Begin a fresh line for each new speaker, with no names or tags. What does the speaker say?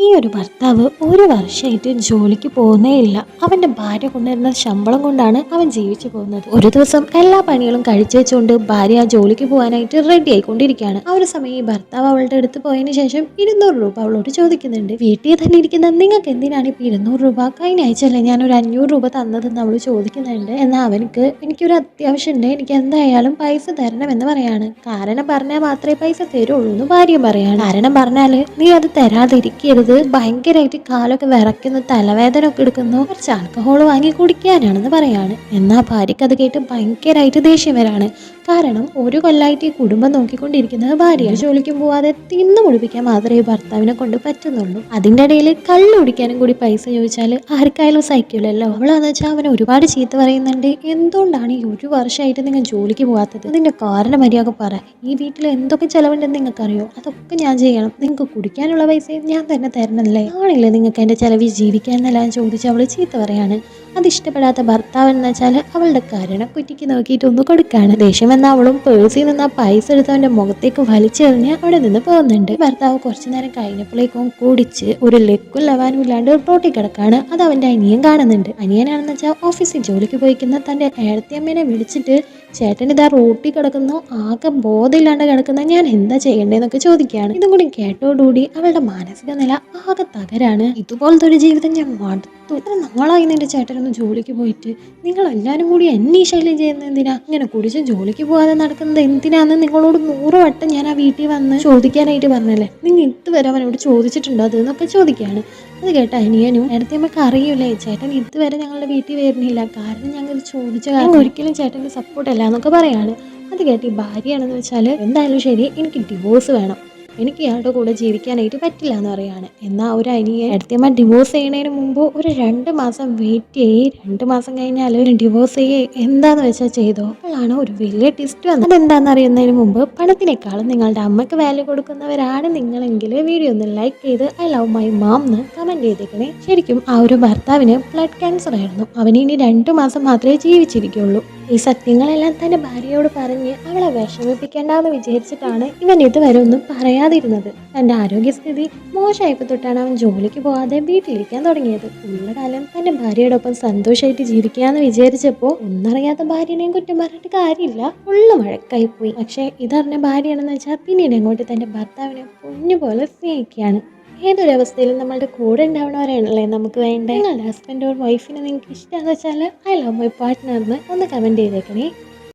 ഈ ഒരു ഭർത്താവ് ഒരു വർഷമായിട്ട് ജോലിക്ക് പോകുന്നേ ഇല്ല. അവന്റെ ഭാര്യ കൊണ്ടുവരുന്ന ശമ്പളം കൊണ്ടാണ് അവൻ ജീവിച്ചു പോകുന്നത്. ഒരു ദിവസം എല്ലാ പണികളും കഴിച്ചു വെച്ചുകൊണ്ട് ഭാര്യ ജോലിക്ക് പോകാനായിട്ട് റെഡി ആയിക്കൊണ്ടിരിക്കുകയാണ്. ആ ഒരു സമയം ഈ ഭർത്താവ് അവളുടെ അടുത്ത് പോയതിന് ശേഷം ഇരുന്നൂറ് രൂപ അവളോട് ചോദിക്കുന്നുണ്ട്. വീട്ടിൽ തന്നെ ഇരിക്കുന്ന നിങ്ങൾക്ക് എന്തിനാണ് ഇപ്പൊ ഇരുന്നൂറ് രൂപ? കഴിഞ്ഞ ആഴ്ചയല്ലേ ഞാൻ ഒരു അഞ്ഞൂറ് രൂപ തന്നതെന്ന് അവൾ ചോദിക്കുന്നുണ്ട്. എന്നാൽ അവനക്ക് എനിക്കൊരു അത്യാവശ്യമുണ്ട്. എനിക്ക് എന്തായാലും പൈസ തരണമെന്ന് പറയാണ്. കാരണം പറഞ്ഞാൽ മാത്രമേ പൈസ തരുള്ളൂ എന്ന് ഭാര്യ പറയാണ്. കാരണം പറഞ്ഞാൽ നീ അത് തരാതിരിക്കരുത്. ഭയങ്കരമായിട്ട് കാലൊക്കെ വിറയ്ക്കുന്നു തലവേദന ഒക്കെ എടുക്കുന്നു. കുറച്ച് ആൽക്കഹോൾ വാങ്ങി കുടിക്കാനാണെന്ന് പറയാണ്. എന്നാൽ ഭാര്യയ്ക്ക് അത് കേട്ട് ഭയങ്കരമായിട്ട് ദേഷ്യം വരാണ്. കാരണം ഒരു കൊല്ലായിട്ട് ഈ കുടുംബം നോക്കിക്കൊണ്ടിരിക്കുന്നത് ഭാര്യ ജോലിക്കും പോവാതെ തിന്നു മുടിപ്പിക്കാൻ മാത്രമേ ഭർത്താവിനെ കൊണ്ട് പറ്റുന്നുള്ളൂ. അതിന്റെ ഇടയിൽ കള്ളു കുടിക്കാനും കൂടി പൈസ ചോദിച്ചാൽ ആർക്കായാലും സഹിക്കില്ലല്ലോ അവളാന്ന് വെച്ചാൽ അവനെ ഒരുപാട് ചീത്ത പറയുന്നുണ്ട്. എന്തുകൊണ്ടാണ് ഈ ഒരു വർഷമായിട്ട് നിങ്ങൾ ജോലിക്ക് പോകാത്തത് അതിന്റെ കാരണം മര്യാദ പറ. ഈ വീട്ടിൽ എന്തൊക്കെ ചെലവുണ്ടെന്ന് നിങ്ങൾക്കറിയോ? അതൊക്കെ ഞാൻ ചെയ്യണം. നിങ്ങൾക്ക് കുടിക്കാനുള്ള പൈസയും ഞാൻ തന്നെ തരണല്ലേ? ആണല്ലേ നിങ്ങൾക്ക് എന്റെ ചെലവിൽ ജീവിക്കാൻ എന്നല്ല ചോദിച്ച് അവൾ ചീത്ത പറയാണ്. അത് ഇഷ്ടപ്പെടാത്ത ഭർത്താവ് എന്ന് വെച്ചാൽ അവളുടെ കരണ കുറ്റിക്ക് നോക്കിയിട്ട് ഒന്ന് കൊടുക്കാണ്. ദേഷ്യം എന്ന അവളും പേഴ്സിൽ നിന്ന് ആ പൈസ എടുത്തവന്റെ മുഖത്തേക്ക് വലിച്ചെറിഞ്ഞ് അവിടെ നിന്ന് പോകുന്നുണ്ട്. ഭർത്താവ് കുറച്ചു നേരം കഴിഞ്ഞപ്പോഴേക്കും കുടിച്ച് ഒരു ലെക്കും ലവാനും ഇല്ലാണ്ട് റോട്ടിൽ കിടക്കാണ്. അത് അവന്റെ അനിയൻ കാണുന്നുണ്ട്. അനിയനാണെന്ന് വെച്ചാൽ ഓഫീസിൽ ജോലിക്ക് പോയിക്കുന്ന തന്റെ ഏഴത്തിയമ്മേനെ വിളിച്ചിട്ട് ചേട്ടൻ ഇതാ റോട്ടിൽ കിടക്കുന്നു ആകെ ബോധമില്ലാണ്ട് കിടക്കുന്ന ഞാൻ എന്താ ചെയ്യണ്ടേന്നൊക്കെ ചോദിക്കുകയാണ്. ഇതും കൂടി കേട്ടോടുകൂടി അവളുടെ മാനസിക നില ആകെ തകരാണ്. ഇതുപോലത്തെ ഒരു ജീവിതം ഞാൻ മടുത്തു ഇത്ര നാളായി നിന്റെ ചേട്ടനൊന്ന് ജോലിക്ക് പോയിട്ട്? നിങ്ങൾ എല്ലാവരും കൂടി എന്നെ ഈ ശല്യം ചെയ്യുന്നത് എന്തിനാ? ഇങ്ങനെ കുടിച്ച് ജോലിക്ക് പോകാതെ നടക്കുന്നത് എന്തിനാന്ന് നിങ്ങളോട് നൂറ് വട്ടം ഞാൻ ആ വീട്ടിൽ വന്ന് ചോദിക്കാനായിട്ട് പറഞ്ഞല്ലേ നിങ്ങൾ ഇതുവരെ അവനോട് ചോദിച്ചിട്ടുണ്ടോ അത് എന്നൊക്കെ ചോദിക്കുകയാണ്. അത് കേട്ട അനിയനും നേരത്തെ നമുക്ക് അറിയൂലേ ചേട്ടൻ ഇതുവരെ ഞങ്ങളുടെ വീട്ടിൽ വരുന്നില്ല. കാരണം ഞങ്ങൾ ചോദിച്ച കാരണം ഒരിക്കലും ചേട്ടന്റെ സപ്പോർട്ട് അല്ല എന്നൊക്കെ പറയാണ്. അത് കേട്ട് ഈ ഭാര്യയാണെന്ന് വെച്ചാൽ എന്തായാലും ശരി എനിക്ക് ഡിവോഴ്സ് വേണം. എനിക്ക് ഇയാളുടെ കൂടെ ജീവിക്കാനായിട്ട് പറ്റില്ല എന്ന് പറയാണ്. എന്നാൽ ഒരു അനിയെ അടുത്തമ്മ ഡിവോഴ്സ് ചെയ്യുന്നതിന് മുമ്പ് ഒരു രണ്ട് മാസം വെയിറ്റ് ചെയ്യ് രണ്ട് മാസം കഴിഞ്ഞാൽ ഒരു ഡിവോഴ്സ് ചെയ്യേ. എന്താന്ന് വെച്ചാൽ ചെയ്തോ? അപ്പോഴാണ് ഒരു വലിയ ടിസ്റ്റ് വന്നത്. അതെന്താണെന്ന് അറിയുന്നതിന് മുമ്പ് പണത്തിനേക്കാളും നിങ്ങളുടെ അമ്മയ്ക്ക് വാല്യൂ കൊടുക്കുന്നവരാണ് നിങ്ങളെങ്കിൽ വീഡിയോ ഒന്ന് ലൈക്ക് ചെയ്ത് ഐ ലവ് മൈ മാം എന്ന് കമന്റ് ചെയ്തേക്കണേ. ശരിക്കും ആ ഒരു ഭർത്താവിന് ബ്ലഡ് ക്യാൻസർ ആയിരുന്നു. അവന് ഇനി രണ്ട് മാസം മാത്രമേ ജീവിച്ചിരിക്കുള്ളൂ. ഈ സത്യങ്ങളെല്ലാം തന്റെ ഭാര്യയോട് പറഞ്ഞ് അവളെ വിഷമിപ്പിക്കേണ്ടെന്ന് വിചാരിച്ചിട്ടാണ് ഇവൻ ഇതുവരെ ഒന്നും പറയാതിരുന്നത്. തന്റെ ആരോഗ്യസ്ഥിതി മോശമായപ്പോൾ തൊട്ടാണ് അവൻ ജോലിക്ക് പോകാതെ വീട്ടിലിരിക്കാൻ തുടങ്ങിയത്. ഉള്ള കാലം തന്റെ ഭാര്യയോടൊപ്പം സന്തോഷമായിട്ട് ജീവിക്കാന്ന് വിചാരിച്ചപ്പോൾ ഒന്നറിയാത്ത ഭാര്യനെയും കുറ്റം പറഞ്ഞിട്ട് കാര്യമില്ല. ഉള്ള മഴക്കായി പോയി. പക്ഷേ ഇതറിഞ്ഞ ഭാര്യയാണെന്ന് വെച്ചാൽ പിന്നീട് അങ്ങോട്ട് തന്റെ ഭർത്താവിനെ കുഞ്ഞുപോലെ സ്നേഹിക്കുകയാണ്. ഏതൊരവസ്ഥയിലും നമ്മളുടെ കൂടെ ഉണ്ടാവണവരാണല്ലേ നമുക്ക് വേണ്ടത്? നിങ്ങളുടെ ഹസ്ബൻഡ് ഓർ വൈഫിനെ നിങ്ങൾക്ക് ഇഷ്ടമാണെന്ന് വെച്ചാൽ ഐ ലവ് മൈ പാർട്ട്ണർ എന്ന് ഒന്ന് കമന്റ് ചെയ്തേക്കണേ.